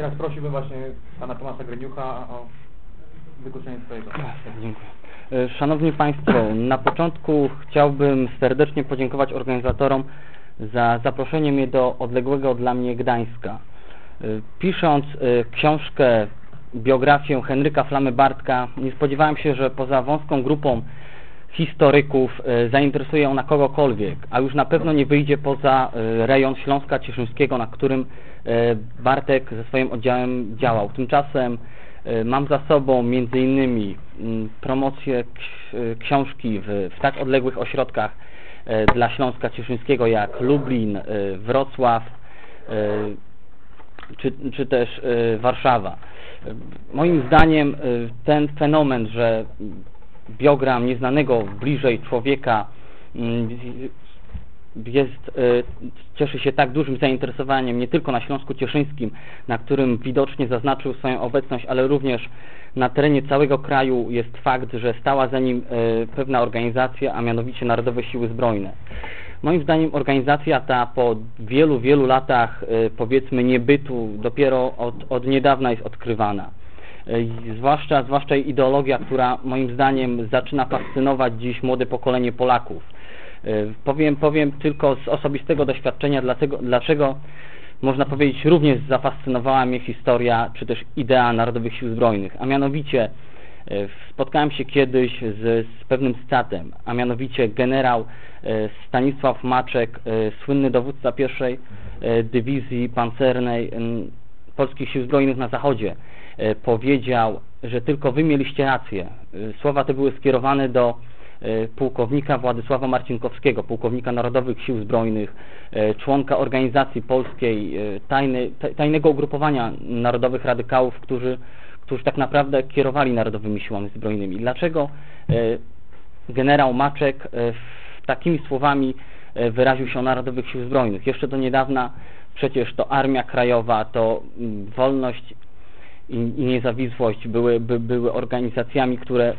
Teraz prosiłbym właśnie pana Tomasa Greniucha o wygłoszenie swojego. Dziękuję. E, Szanowni Państwo, na początku chciałbym serdecznie podziękować organizatorom za zaproszenie mnie do odległego dla mnie Gdańska. E, Pisząc e, książkę, biografię Henryka Flamy Bartka, nie spodziewałem się, że poza wąską grupą historyków e, zainteresuje ona kogokolwiek, a już na pewno nie wyjdzie poza e, rejon Śląska Cieszyńskiego, na którym e, Bartek ze swoim oddziałem działał. Tymczasem mam za sobą między innymi mm, promocję ks- książki w, w tak odległych ośrodkach dla Śląska Cieszyńskiego jak Lublin, Wrocław, czy, czy też Warszawa. Moim zdaniem ten fenomen, że biogram nieznanego bliżej człowieka mm, jest, e, cieszy się tak dużym zainteresowaniem nie tylko na Śląsku Cieszyńskim, na którym widocznie zaznaczył swoją obecność, ale również na terenie całego kraju jest fakt, że stała za nim e, pewna organizacja, a mianowicie Narodowe Siły Zbrojne. Moim zdaniem organizacja ta po wielu, wielu latach e, powiedzmy niebytu dopiero od, od niedawna jest odkrywana. E, Zwłaszcza, zwłaszcza ideologia, która moim zdaniem zaczyna fascynować dziś młode pokolenie Polaków. E, Powiem, powiem tylko z osobistego doświadczenia, dlatego, dlaczego można powiedzieć również zafascynowała mnie historia, czy też idea Narodowych Sił Zbrojnych, a mianowicie e, spotkałem się kiedyś z, z pewnym statem, a mianowicie generał Stanisław Maczek, słynny dowódca pierwszej dywizji pancernej Polskich Sił Zbrojnych na Zachodzie, powiedział, że tylko wy mieliście rację. E, Słowa te były skierowane do e, pułkownika Władysława Marcinkowskiego, pułkownika Narodowych Sił Zbrojnych, e, członka organizacji polskiej, e, tajny, taj- tajnego ugrupowania narodowych radykałów, którzy, którzy tak naprawdę kierowali Narodowymi Siłami Zbrojnymi. Dlaczego e, generał Maczek e, takimi słowami e, wyraził się o Narodowych Sił Zbrojnych? Jeszcze do niedawna przecież to Armia Krajowa, to mm, wolność i, i niezawisłość były, by, były organizacjami, które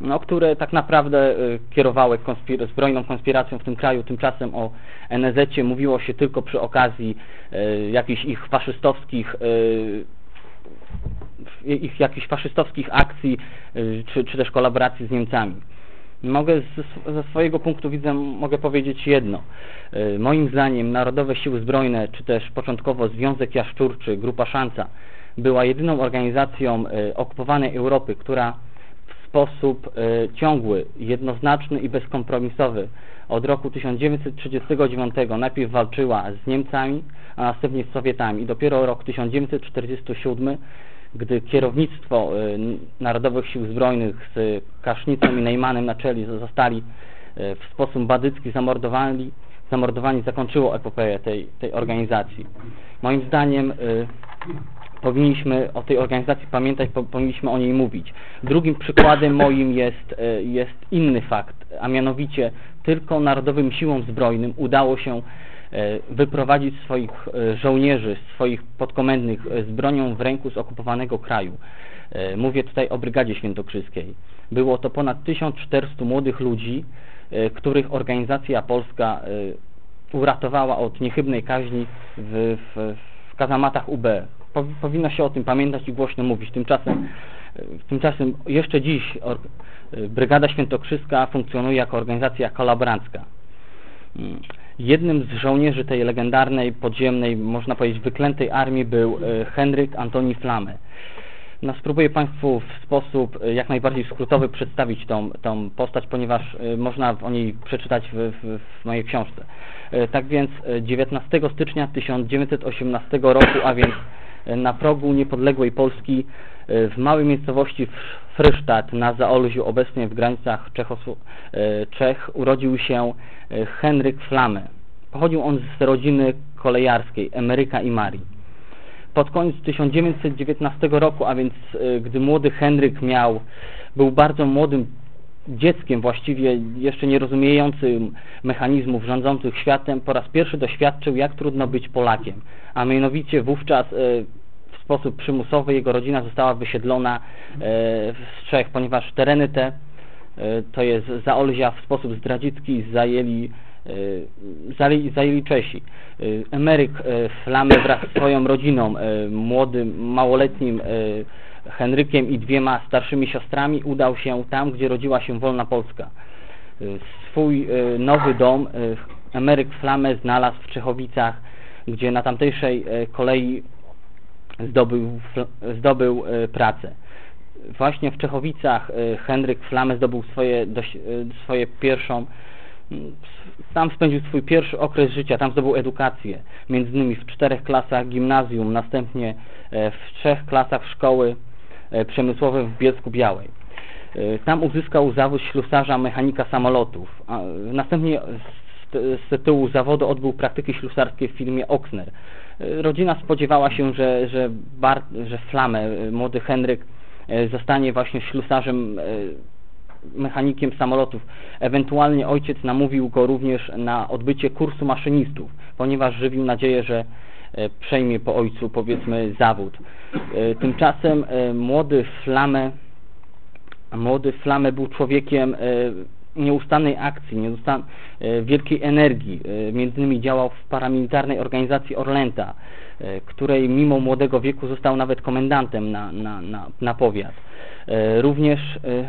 no, które tak naprawdę y, kierowały konspir zbrojną konspiracją w tym kraju. Tymczasem o NZ mówiło się tylko przy okazji y, jakichś ich faszystowskich y, ich jakichś faszystowskich akcji y, czy, czy też kolaboracji z Niemcami. Mogę ze, swojego punktu widzenia mogę powiedzieć jedno. Y, Moim zdaniem Narodowe Siły Zbrojne, czy też początkowo Związek Jaszczurczy, Grupa Szanca była jedyną organizacją y, okupowanej Europy, która w sposób e, ciągły, jednoznaczny i bezkompromisowy od roku 1939 najpierw walczyła z Niemcami, a następnie z Sowietami. I dopiero rok 1947, gdy kierownictwo e, Narodowych Sił Zbrojnych z Kasznicą i Neymanem na czele zostali e, w sposób badycki zamordowani, zamordowani zakończyło epopeję tej, tej organizacji. Moim zdaniem e, powinniśmy o tej organizacji pamiętać, po- powinniśmy o niej mówić. Drugim przykładem moim jest, e, jest inny fakt, a mianowicie tylko Narodowym Siłom Zbrojnym udało się e, wyprowadzić swoich e, żołnierzy, swoich podkomendnych z bronią w ręku z okupowanego kraju. Mówię tutaj o Brygadzie Świętokrzyskiej. Było to ponad 1400 młodych ludzi, których organizacja polska uratowała od niechybnej kaźni w, w kazamatach UB. Po, powinno się o tym pamiętać i głośno mówić. Tymczasem, e, tymczasem jeszcze dziś e, Brygada Świętokrzyska funkcjonuje jako organizacja kolaborancka. Mm. Jednym z żołnierzy tej legendarnej, podziemnej, można powiedzieć wyklętej armii był e, Henryk Antoni Flamy. No, spróbuję Państwu w sposób e, jak najbardziej skrótowy przedstawić tą, tą postać, ponieważ e, można o niej przeczytać w, w, w mojej książce. E, Tak więc e, 19 stycznia 1918 roku, a więc na progu niepodległej Polski w małej miejscowości Frysztat na Zaolziu, obecnie w granicach Czech, urodził się Henryk Flamy. Pochodził on z rodziny kolejarskiej, Emeryka i Marii. Pod koniec 1919 roku, a więc e, gdy młody Henryk miał, był bardzo młodym dzieckiem właściwie, jeszcze nie rozumiejącym mechanizmów rządzących światem, po raz pierwszy doświadczył, jak trudno być Polakiem. A mianowicie wówczas e, w sposób przymusowy jego rodzina została wysiedlona e, z Czech, ponieważ tereny te, e, to jest Zaolzia, w sposób zdradziecki zajęli zajęli, zajęli Czesi. Emeryk Flamy wraz z swoją rodziną, młodym, małoletnim Henrykiem i dwiema starszymi siostrami udał się tam, gdzie rodziła się wolna Polska. Swój nowy dom Emeryk Flamę znalazł w Czechowicach, gdzie na tamtejszej kolei zdobył, zdobył pracę właśnie w Czechowicach e, Henryk Flamę zdobył swoje, e, swoje pierwszą tam spędził swój pierwszy okres życia, tam zdobył edukację, między innymi w czterech klasach gimnazjum, następnie e, w trzech klasach szkoły przemysłowej w Bielsku Białej. Tam uzyskał zawód ślusarza mechanika samolotów. Następnie z tytułu zawodu odbył praktyki ślusarskie w firmie Oxner. Rodzina spodziewała się, że, że, Bart, że Flamę, młody Henryk, E, zostanie właśnie ślusarzem, e, mechanikiem samolotów. Ewentualnie ojciec namówił go również na odbycie kursu maszynistów, ponieważ żywił nadzieję, że e, przejmie po ojcu powiedzmy zawód. Tymczasem młody Flamę młody Flamę był człowiekiem nieustannej akcji, nieustan wielkiej energii. Między innymi działał w paramilitarnej organizacji Orlęta. E, której mimo młodego wieku został nawet komendantem na, na, na, na powiat. E, również, e,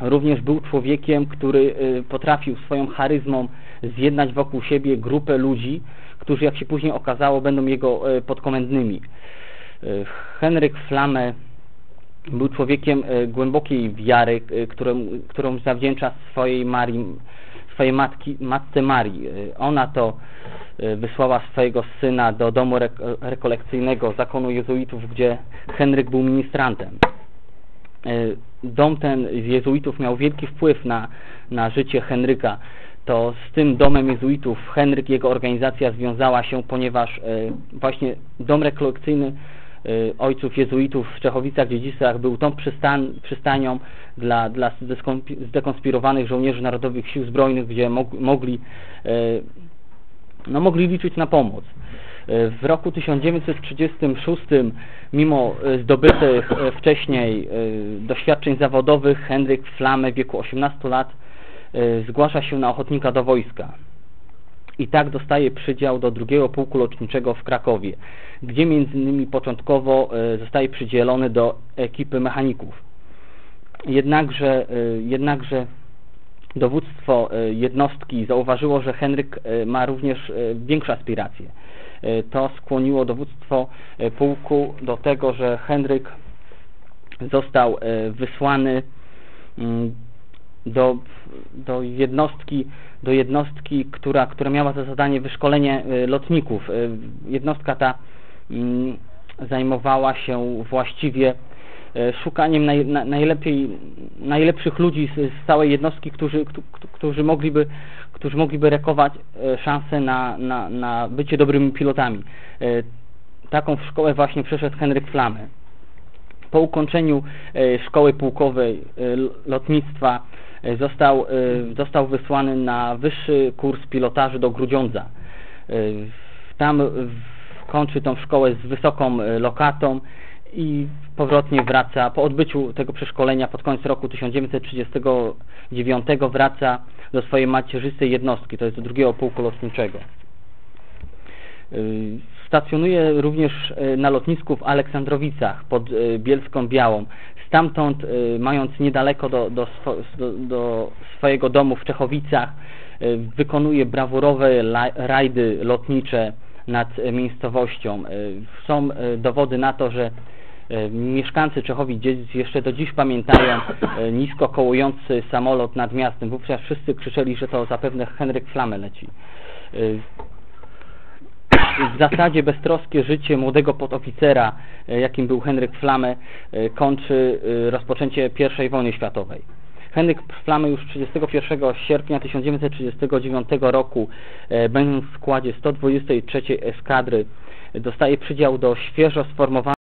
również był człowiekiem, który potrafił swoją charyzmą zjednać wokół siebie grupę ludzi, którzy jak się później okazało będą jego podkomendnymi. Henryk Flamme był człowiekiem głębokiej wiary, którą, którą zawdzięcza swojej Marii, swojej matki, matce Marii. Ona to Y, wysłała swojego syna do domu rekolekcyjnego zakonu jezuitów, gdzie Henryk był ministrantem. Y, dom ten jezuitów miał wielki wpływ na, na życie Henryka. To z tym domem jezuitów Henryk, jego organizacja związała się, ponieważ y, właśnie dom rekolekcyjny ojców jezuitów w Czechowicach, Dziedzicach był tą przystan, przystanią dla, dla zdekonspirowanych żołnierzy Narodowych Sił Zbrojnych, gdzie mogli no, mogli liczyć na pomoc. E, w roku 1936, mimo e, zdobytych e, wcześniej doświadczeń zawodowych, Henryk Flame w wieku 18 lat zgłasza się na ochotnika do wojska. I tak dostaje przydział do drugiego pułku lotniczego w Krakowie, gdzie między innymi początkowo zostaje przydzielony do ekipy mechaników. Jednakże, jednakże dowództwo e, jednostki zauważyło, że Henryk e, ma również e, większe aspiracje. To skłoniło dowództwo pułku do tego, że Henryk został wysłany mm, do, do jednostki, do jednostki która, która miała za zadanie wyszkolenie lotników. Jednostka ta mm, zajmowała się właściwie E, szukaniem naj, na, najlepiej, najlepszych ludzi z, z, całej jednostki, którzy, którzy mogliby, którzy mogliby rekować e, szansę na, na, na bycie dobrymi pilotami. E, taką szkołę właśnie przeszedł Henryk Flamy. Po ukończeniu szkoły pułkowej lotnictwa został, został wysłany na wyższy kurs pilotaży do Grudziądza. Tam kończy tą szkołę z wysoką lokatą i powrotnie wraca, po odbyciu tego przeszkolenia pod koniec roku 1939 wraca do swojej macierzystej jednostki, to jest do drugiego pułku lotniczego. Y, stacjonuje również y, na lotnisku w Aleksandrowicach pod y, Bielską Białą. Stamtąd, mając niedaleko do, do, do, do swojego domu w Czechowicach, wykonuje brawurowe rajdy lotnicze nad miejscowością. Są dowody na to, że mieszkańcy Czechowi Dziedzic jeszcze do dziś pamiętają e, nisko kołujący samolot nad miastem. Wówczas wszyscy krzyczeli, że to zapewne Henryk Flame leci. E, w zasadzie beztroskie życie młodego podoficera, jakim był Henryk Flame, kończy rozpoczęcie I wojny światowej. Henryk Flame już 31 sierpnia 1939 roku, będąc w składzie 123 eskadry, dostaje przydział do świeżo sformowanej